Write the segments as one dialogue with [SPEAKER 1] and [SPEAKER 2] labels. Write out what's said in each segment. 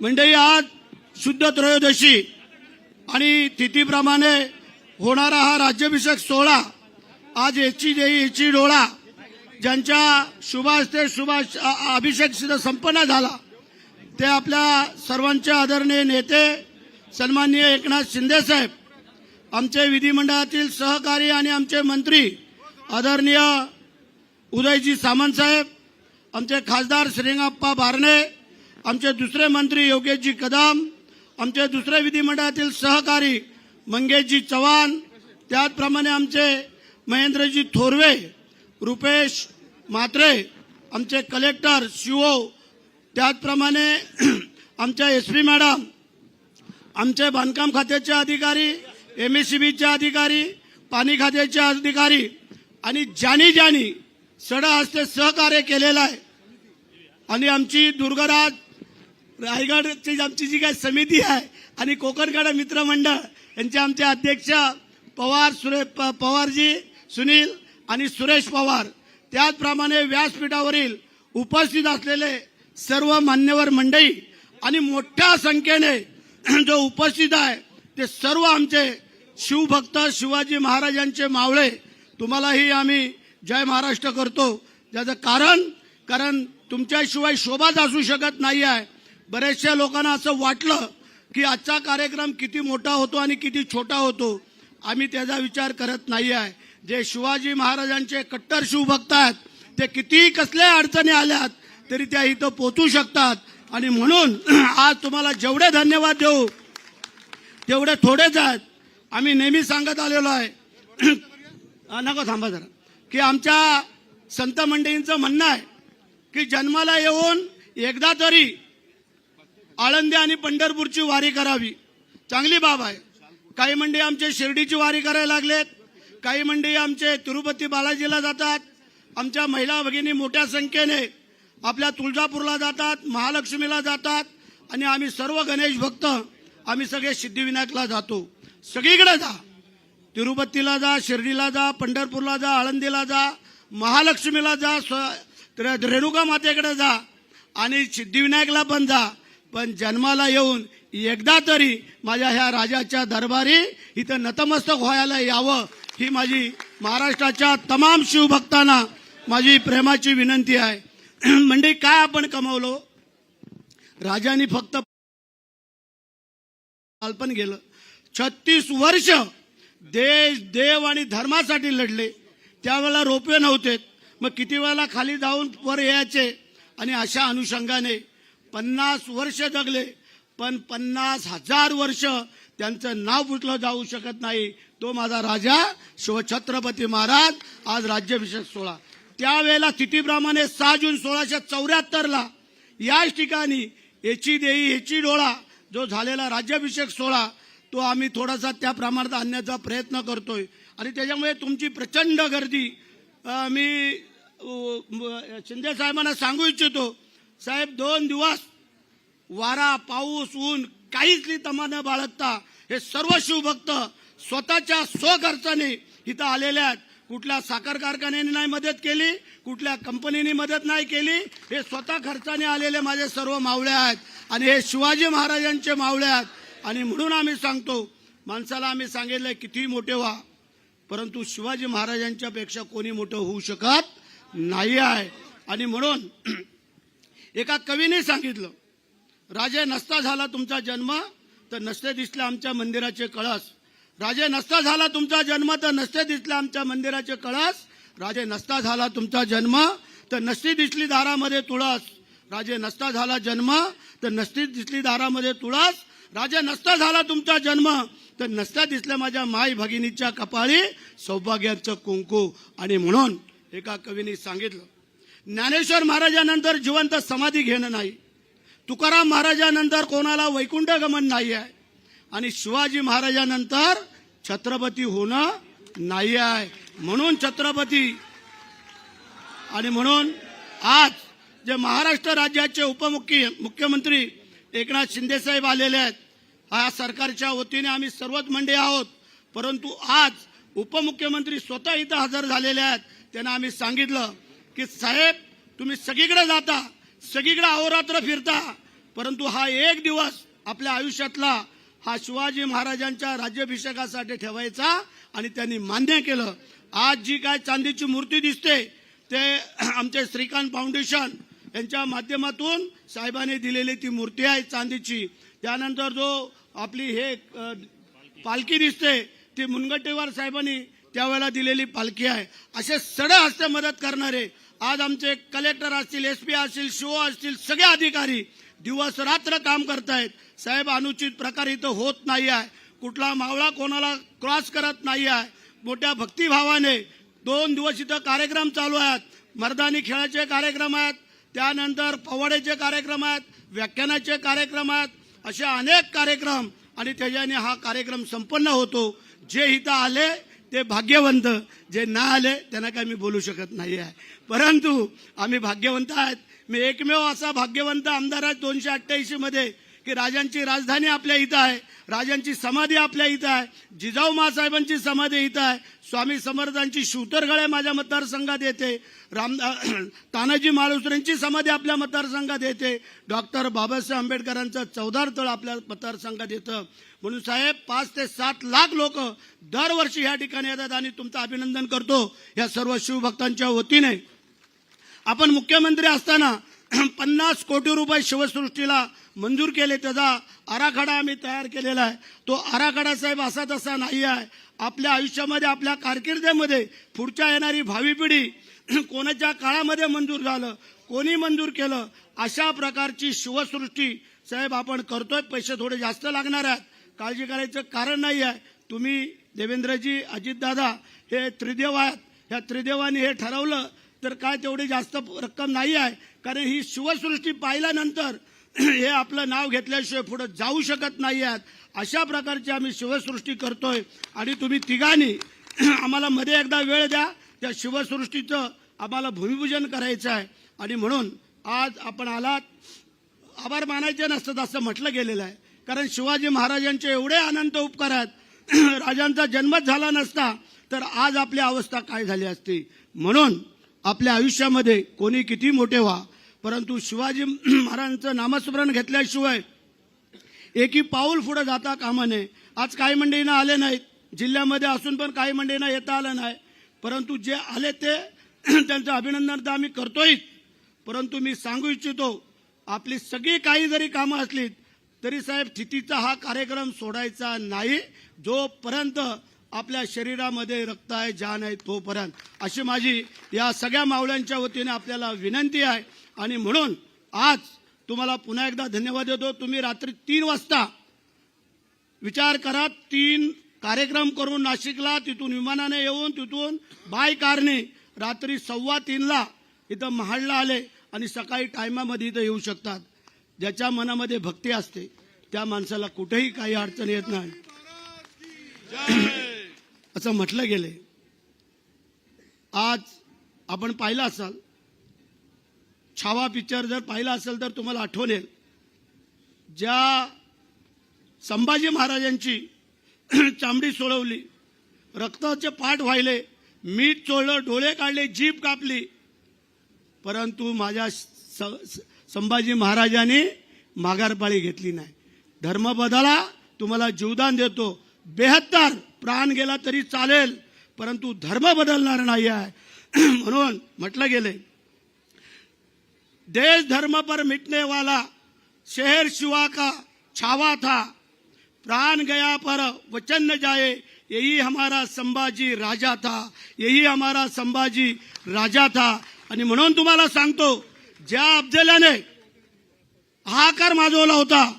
[SPEAKER 1] मंडळी आज शुद्ध त्रयोदशी आणि तिथीप्रमाणे होणारा हा राज्याभिषेक सोहळा आज याची देई याची डोळा ज्यांच्या शुभास्ते ते शुभाष अभिषेक सुद्धा संपन्न झाला ते आपल्या सर्वांचे आदरणीय नेते सन्माननीय एकनाथ शिंदे साहेब आमचे विधिमंडळातील सहकारी आणि आमचे मंत्री आदरणीय उदयजी सामंत साहेब आमचे खासदार श्रीरंगाप्पा बारणे आमचे दुसरे मंत्री योगेशजी कदम आमचे दुसरे विधिमंडळातील सहकारी मंगेशजी चव्हाण त्याचप्रमाणे आमचे महेंद्रजी थोरवे रुपेश म्हात्रे आमचे कलेक्टर शिवो त्याचप्रमाणे आमच्या एस पी मॅडम आमचे बांधकाम खात्याचे अधिकारी एम एस सी बीचे अधिकारी पाणी खात्याचे अधिकारी आणि ज्यानी ज्यानी सडा हस्ते सहकार्य केलेलं आहे. आणि आमची दुर्गराज रायगडची आमची जी काही समिती आहे आणि कोकणकडा मित्रमंडळ यांचे आमचे अध्यक्ष पवार सुरे प- पवारजी सुनील आणि सुरेश पवार त्याचप्रमाणे व्यासपीठावरील उपस्थित असलेले सर्व मान्यवर मंडळी आणि मोठ्या संख्येने जो उपस्थित आहे ते सर्व आमचे शिवभक्त शिवाजी महाराजांचे मावळे तुम्हालाही आम्ही जय महाराष्ट्र करतो. ज्याचं कारण कारण तुमच्याशिवाय शोभाच असू शकत नाही आहे बऱ्याचशा लोकांना असं वाटलं की आजचा कार्यक्रम किती मोठा होतो आणि किती छोटा होतो. आम्ही त्याचा विचार करत नाही आहे. जे शिवाजी महाराजांचे कट्टर शिवभक्त आहेत ते कितीही कसल्या अडचणी आल्यात तरी त्या इथं पोचू शकतात. आणि म्हणून आज तुम्हाला जेवढे धन्यवाद देऊ तेवढे थोडेच आहेत. आम्ही नेहमी सांगत आलेलो आहे. नको थांबा जरा. की आमच्या संत मंडळींचं म्हणणं आहे की जन्माला येऊन एकदा तरी आळंदी आणि पंढरपूरची वारी करावी. चांगली बाब आहे. काही मंडळी आमचे शिर्डीची वारी करायला लागलेत. काही मंडळी आमचे तिरुपती बालाजीला जातात. आमच्या महिला भगिनी मोठ्या संख्येने आपल्या तुळजापूरला जातात महालक्ष्मीला जातात आणि आम्ही सर्व गणेश भक्त आम्ही सगळे सिद्धिविनायकला जातो. सगळीकडे जा. तिरुपतीला जा शिर्डीला जा पंढरपूरला जा आळंदीला जा महालक्ष्मीला जा रेणुका मातेकडे जा आणि सिद्धिविनायकला पण जा. पण जन्माला येऊन एकदा तरी माझ्या ह्या राजाच्या दरबारी इथं नतमस्तक व्हायला यावं ही माझी महाराष्ट्राच्या तमाम शिवभक्तांना माझी प्रेमाची विनंती आहे. म्हणजे काय आपण कमवलो? राजांनी फक्त बालपण गेलं. छत्तीस वर्ष देश देव आणि धर्मासाठी लढले. त्यावेळेला रोपवे नव्हते. मग किती वेळेला खाली जाऊन वर यायचे? आणि अशा अनुषंगाने पन्नास वर्ष जगले पण पन्नास हजार वर्ष त्यांचं नाव पुटलं जाऊ शकत नाही. तो माझा राजा शिवछत्रपती महाराज आज राज्याभिषेक सोहळा. त्यावेळेला तिथीप्रमाणे सहा जून सोळाशे चौऱ्याहत्तरला याच ठिकाणी याची देई याची डोळा जो झालेला राज्याभिषेक सोहळा तो आम्ही थोडासा त्या प्रमाणात आणण्याचा प्रयत्न करतोय. आणि त्याच्यामुळे तुमची प्रचंड गर्दी मी शिंदे साहेबांना सांगू इच्छितो साहेब दोन दिवस वारा पाऊस ऊन काहीच तमा न बाळगता हे सर्व शिवभक्त स्वतःच्या स्वखर्चाने इथं आलेले आहेत. कुठल्या साखर कारखान्याने नाही मदत केली कुठल्या कंपनीने मदत नाही केली हे स्वतः खर्चाने आलेले माझे सर्व मावळे आहेत आणि हे शिवाजी महाराजांचे मावळे आहेत. आणि म्हणून आम्ही सांगतो माणसाला आम्ही सांगितलंय कितीही मोठे व्हा परंतु शिवाजी महाराजांच्या पेक्षा कोणी मोठं होऊ शकत नाही आहे. आणि म्हणून एका कवीने सांगितलं राजे नसता झाला तुमचा जन्म तर नसते दिसले आमच्या मंदिराचे कळस. राजे नसता झाला तुमचा जन्म तर नसते दिसले आमच्या मंदिराचे कळस. राजे नसता झाला तुमचा जन्म तर नसती दिसली दारामध्ये तुळस. राजे नसता झाला जन्म तर नसती दिसली दारामध्ये तुळस. राजा नसता झाला तुमचा जन्म तर नसता दिसल्या माझ्या माई भगिनीच्या कपाळी सौभाग्याचं कुंकू. आणि म्हणून एका कवीने सांगितलं ज्ञानेश्वर महाराजानंतर जिवंत समाधी घेणं नाही. तुकाराम महाराजानंतर कोणाला वैकुंठ गमन नाही आहे आणि शिवाजी महाराजानंतर छत्रपती होणं नाही आहे म्हणून छत्रपती आणि म्हणून आज जे महाराष्ट्र राज्याचे उपमुख्य मुख्यमंत्री एकनाथ शिंदेसाहेब आलेले आहेत हा सरकारच्या वतीने आम्ही सर्वच मंडळी आहोत. परंतु आज उपमुख्यमंत्री स्वतः इथं हजर झालेले आहेत त्यांना आम्ही सांगितलं की साहेब तुम्ही सगळीकडे जाता सगळीकडे अहोरात्र फिरता परंतु हा एक दिवस आपल्या आयुष्यातला हा शिवाजी महाराजांच्या राज्याभिषेकासाठी ठेवायचा आणि त्यांनी मान्य केलं. आज जी काय चांदीची मूर्ती दिसते ते आमचे श्रीकांत फाउंडेशन यांच्या माध्यमातून साहेबांनी दिलेली ती मूर्ती आहे चांदीची. त्यानंतर जो आपली हे पालखी दिसते ती मुनगंटीवार साहेबांनी त्यावेळेला दिलेली पालखी आहे. असे सड हस्ते मदत करणारे आज आमचे कलेक्टर असतील एस पी असतील शिओ असतील सगळे अधिकारी दिवस रात्र काम करतायत. साहेब अनुचित प्रकार इथं होत नाही आहे. कुठला मावळा कोणाला क्रॉस करत नाही आहे. मोठ्या भक्तिभावाने दोन दिवस इथं कार्यक्रम चालू आहेत. मर्दानी खेळाचे कार्यक्रम आहेत. त्यानंतर पवाड्याचे कार्यक्रम आहेत. व्याख्यानाचे कार्यक्रम आहेत. असे अनेक कार्यक्रम आणि त्याच्याने हा कार्यक्रम संपन्न होतो. जे इथं आले ते भाग्यवंत. जे ना आले त्यांना काय मी बोलू शकत नाही आहे परंतु आम्ही भाग्यवंत आहेत. मी एकमेव असा भाग्यवंत आमदार आहे दोनशे अठ्ठ्याऐंशी मध्ये. की राजांची राजधानी आपल्या इथं आहे राजांची समाधी आपल्या इथं आहे जिजाऊ मासाहेबांची समाधी इथं आहे स्वामी समर्थांची शिवतरगळे माझ्या मतदारसंघात येते राम तानाजी मालुसरेंची समाधी आपल्या मतदारसंघात येते डॉक्टर बाबासाहेब आंबेडकरांचं चौदार तळ आपल्या मतदारसंघात येतं. म्हणून साहेब पाच ते सात लाख लोक दरवर्षी या ठिकाणी येतात आणि तुमचं अभिनंदन करतो. या सर्व शिवभक्तांच्या वतीने. आपण मुख्यमंत्री असताना पन्नास कोटी रुपये शिवसृष्टीला मंजूर केले त्याचा आराखडा आम्ही तयार केलेला आहे. तो आराखडा साहेब असा तसा नाही आहे. आपल्या आयुष्यामध्ये आपल्या कारकिर्दीमध्ये पुढच्या येणारी भावी पिढी कोणाच्या काळामध्ये मंजूर झालं कोणी मंजूर केलं अशा प्रकारची शिवसृष्टी साहेब आपण करतोय. पैसे थोडे जास्त लागणार आहेत. काळजी करायचं कारण नाही आहे. तुम्ही देवेंद्रजी अजितदादा हे त्रिदेव आहेत. ह्या त्रिदेवानी हे ठरवलं तर काय तेवढी जास्त रक्कम नाही आहे. कारण ही शिवसृष्टी पाहिल्यानंतर हे आपलं नाव घेतल्याशिवाय पुढे जाऊ शकत नाही आहेत. अशा प्रकारची आम्ही शिवसृष्टी करतोय. आणि तुम्ही तिघांनी आम्हाला मध्ये एकदा वेळ द्या. त्या शिवसृष्टीचं आम्हाला भूमिपूजन करायचं आहे. आणि म्हणून आज आपण आलात. आभार मानायचे नसतात असं म्हटलं गेलेलं आहे. कारण शिवाजी महाराजांचे एवढे अनंत उपकार आहेत. राजांचा जन्मच झाला नसता तर आज आपली अवस्था काय झाली असती? म्हणून आपल्या आयुष्यामध्ये कोणी किती मोठे व्हा? परंतु शिवाजी महाराजांचं नामस्मरण घेतल्याशिवाय एकी पाऊल पुढे जाता कामा नये. आज काही मंडळींना आले नाहीत. जिल्ह्यामध्ये असून पण काही मंडळींना येता आलं नाही. परंतु जे आले ते त्यांचं अभिनंदन तर आम्ही करतोय. परंतु मी सांगू इच्छितो आपली सगळी काही जरी कामं असली तरी साहेब तिथीचा हा कार्यक्रम सोडायचा नाही. जोपर्यंत आपल्या शरीरामध्ये रक्त आहे जान आहे तोपर्यंत. अशी माझी या सगळ्या मावळ्यांच्या वतीने आपल्याला विनंती आहे. आणि म्हणून आज तुम्हाला पुन्हा एकदा धन्यवाद देतो. तुम्ही रात्री तीन वाजता विचार करा तीन कार्यक्रम करून नाशिकला तिथून विमानाने येऊन तिथून बाय कारने रात्री सव्वा तीनला इथं महाडला आले आणि सकाळी टायमामध्ये इथं येऊ शकतात. ज्याच्या मनामध्ये भक्ती असते त्या माणसाला कुठेही काही अडचण येत नाही. असं म्हटलं गेले आज आपण पाहिलं असाल छावा पिक्चर जर पाहिला असेल तर तुम्हाला आठवण येईल ज्या संभाजी महाराजांची चामडी सोडवली रक्ताचे पाठ व्हायले मीठ चोळलं डोळे काढले जीभ कापली परंतु माझ्या स- संभाजी महाराजांनी माघारपाळी घेतली नाही. धर्म बदला तुम्हाला जीवदान देतो. बेहत्तर प्राण गेला तरी चालेल परंतु धर्म बदलणार नाही आहे. म्हणून म्हटलं गेले देश धर्म पर मिटने वाला शहर शिवा का छावा था। प्राण गया पर वचन न जाए यही हमारा संभाजी राजा था। यही हमारा संभाजी राजा था। आणि म्हणून तुम्हाला सांगतो ज्या अफजलाने हाकार माजवला होता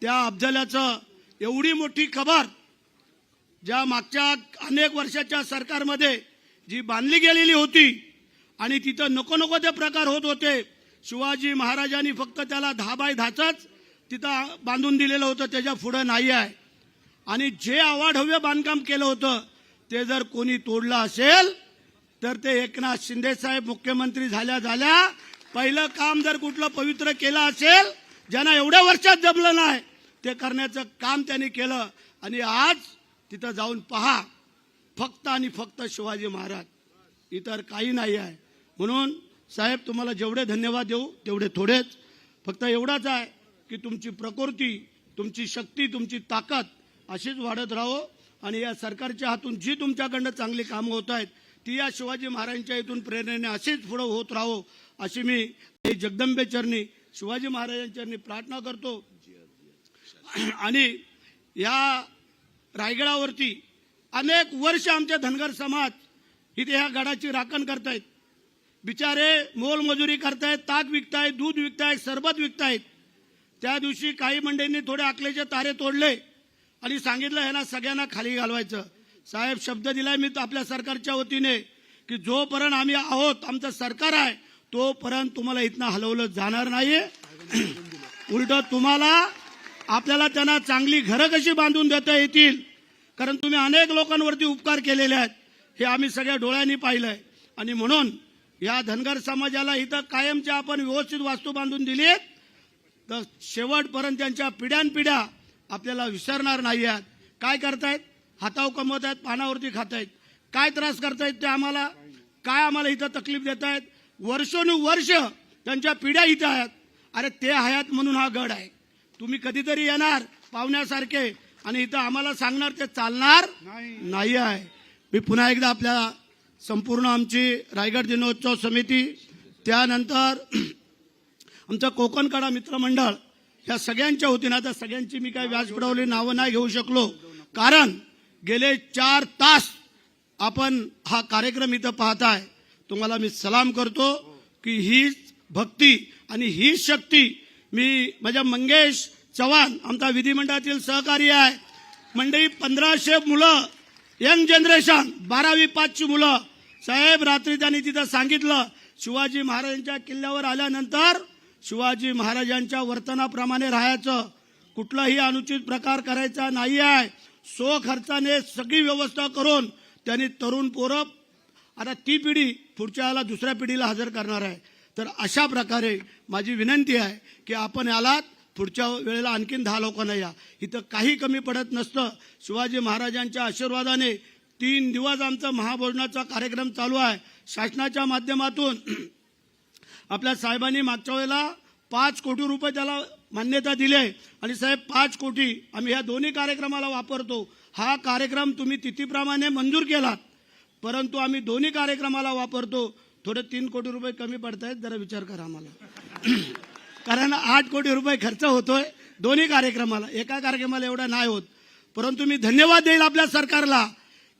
[SPEAKER 1] त्या अफजलाचं एवढी मोठी खबर ज्या मागच्या अनेक वर्षाच्या सरकारमध्ये जी बांधली गेलेली होती आणि तिथं नको नको ते प्रकार होत होते. शिवाजी महाराजांनी फक्त त्याला दहा बाय दहाच तिथं बांधून दिलेलं होतं त्याच्या पुढं नाही आहे. आणि जे अवाढव्य बांधकाम केलं होतं ते जर कोणी तोडलं असेल तर ते एकनाथ शिंदे साहेब मुख्यमंत्री झाल्या झाल्या पहिलं काम जर कुठलं पवित्र केलं असेल ज्यांना एवढ्या वर्षात जमलं नाही ते करण्याचं काम त्यांनी केलं. आणि आज तिथं जाऊन पहा फक्त आणि फक्त शिवाजी महाराज इतर काही नाही आहे. म्हणून साहेब तुम्हाला जेवढे धन्यवाद देऊ तेवढे थोडेच. फक्त एवढाच आहे की तुमची प्रकृती तुमची शक्ती तुमची ताकद अशीच वाढत राहो आणि या सरकारच्या हातून जी तुमच्याकडनं चांगली कामं होत आहेत ती या शिवाजी महाराजांच्या इथून प्रेरणेने अशीच पुढं होत राहो अशी मी हे जगदंबे चरणी शिवाजी महाराजांच्यानी प्रार्थना करतो. आणि या रायगडावरती अनेक वर्ष आमचे धनगर समाज इथे ह्या गडाची राखण करतायत. बिचारे मोलमजुरी करतायत ताक विकतायत दूध विकतायत सरबत विकतायत. त्या दिवशी काही मंडळींनी थोडे आकलेचे तारे तोडले आणि सांगितलं ह्याला सगळ्यांना खाली घालवायचं. साहेब शब्द दिलाय मी आपल्या सरकारच्या वतीने की जोपर्यंत आम्ही आहोत आमचं सरकार आहे तोपर्यंत तुम्हाला इथनं हलवलं जाणार नाही उलट तुम्हाला आपल्याला त्यांना चांगली घरं कशी बांधून देता येतील? कारण तुम्ही अनेक लोकांवरती उपकार केलेले आहेत. हे आम्ही सगळ्या डोळ्यांनी पाहिलंय. आणि म्हणून या धनगर समाजाला इथं कायमच्या आपण व्यवस्थित वास्तू बांधून दिली तर शेवटपर्यंत त्यांच्या पिढ्यानपिढ्या आपल्याला विसरणार नाही आहेत. काय करतायत? हाताव कमवत आहेत पानावरती खात आहेत. काय त्रास करतायत ते आम्हाला? काय आम्हाला इथं तकलीफ देत आहेत? वर्षोनुवर्ष त्यांच्या पिढ्या इथं आहेत. अरे ते आहेत म्हणून हा गड आहे. तुम्ही कधीतरी येणार पाहुण्यासारखे आणि इथं आम्हाला सांगणार ते चालणार नाही. आहे. मी पुन्हा एकदा आपल्या संपूर्ण आमची रायगड दिनोत्सव समिती त्यानंतर आमचं कोकणकडा मित्रमंडळ या सगळ्यांच्या होती ना आता सगळ्यांची मी काय व्यासपीठावरली नावं नाही घेऊ शकलो. कारण गेले चार तास आपण हा कार्यक्रम इथं पाहताय. तुम्हाला मी सलाम करतो की हीच भक्ती आणि हीच शक्ती मी माझ्या मंगेश चव्हाण आमचा विधिमंडळातील सहकारी आहे. मंडळी पंधराशे मुलं यंग जनरेशन बारावी पाचची मुलं. साहेब रात्री त्यांनी तिथं सांगितलं शिवाजी महाराजांच्या किल्ल्यावर आल्यानंतर शिवाजी महाराजांच्या वर्तनाप्रमाणे राहायचं. कुठलाही अनुचित प्रकार करायचा नाही आहे सो खर्चाने सगळी व्यवस्था करून त्यांनी तरुण पोरं आता ती पिढी पुढच्या याला दुसऱ्या पिढीला हजर करणार आहे. तर अशा प्रकारे माझी विनंती आहे की आपण यालात पुढच्या वेळेला आणखीन दहा लोकांना या. इथं काही कमी पडत नसतं. शिवाजी महाराजांच्या आशीर्वादाने तीन दिवस आमचा महाभोजनाचा कार्यक्रम चालू आहे. शासनाच्या माध्यमातून आपल्या साहेबांनी मागच्या वेळेला पाच कोटी रुपये त्याला मान्यता दिली आहे. आणि साहेब पाच कोटी आम्ही ह्या दोन्ही कार्यक्रमाला वापरतो. हा कार्यक्रम तुम्ही तिथीप्रमाणे मंजूर केलात. परंतु आम्ही दोन्ही कार्यक्रमाला वापरतो. थोडे तीन कोटी रुपये कमी पडत आहेत जरा विचार करा आम्हाला. कारण आठ कोटी रुपये खर्च होतोय दोन्ही कार्यक्रमाला. एका कार्यक्रमाला एवढा नाही होत. परंतु मी धन्यवाद देईल आपल्या सरकारला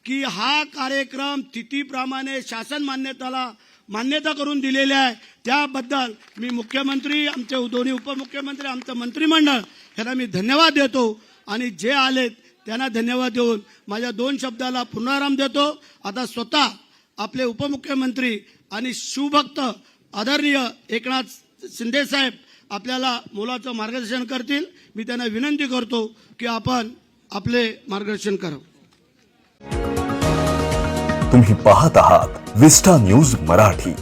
[SPEAKER 1] की हा कार्यक्रम तिथीप्रमाणे शासन मान्यताला मान्यता करून दिलेली आहे. त्याबद्दल मी मुख्यमंत्री आमचे दोन्ही उपमुख्यमंत्री आमचं मंत्रिमंडळ ह्याला मी धन्यवाद देतो आणि जे आलेत त्यांना धन्यवाद देऊन माझ्या दोन शब्दाला पुनराराम देतो. आता स्वतः आपले उपमुख्यमंत्री आणि शिवभक्त आदरणीय एकनाथ शिंदेसाहेब आपल्याला मुलाचं मार्गदर्शन करतील. मी त्यांना विनंती करतो की आपण आपले मार्गदर्शन करावं.
[SPEAKER 2] तुम्ही पाहत आहात विस्टा न्यूज मराठी.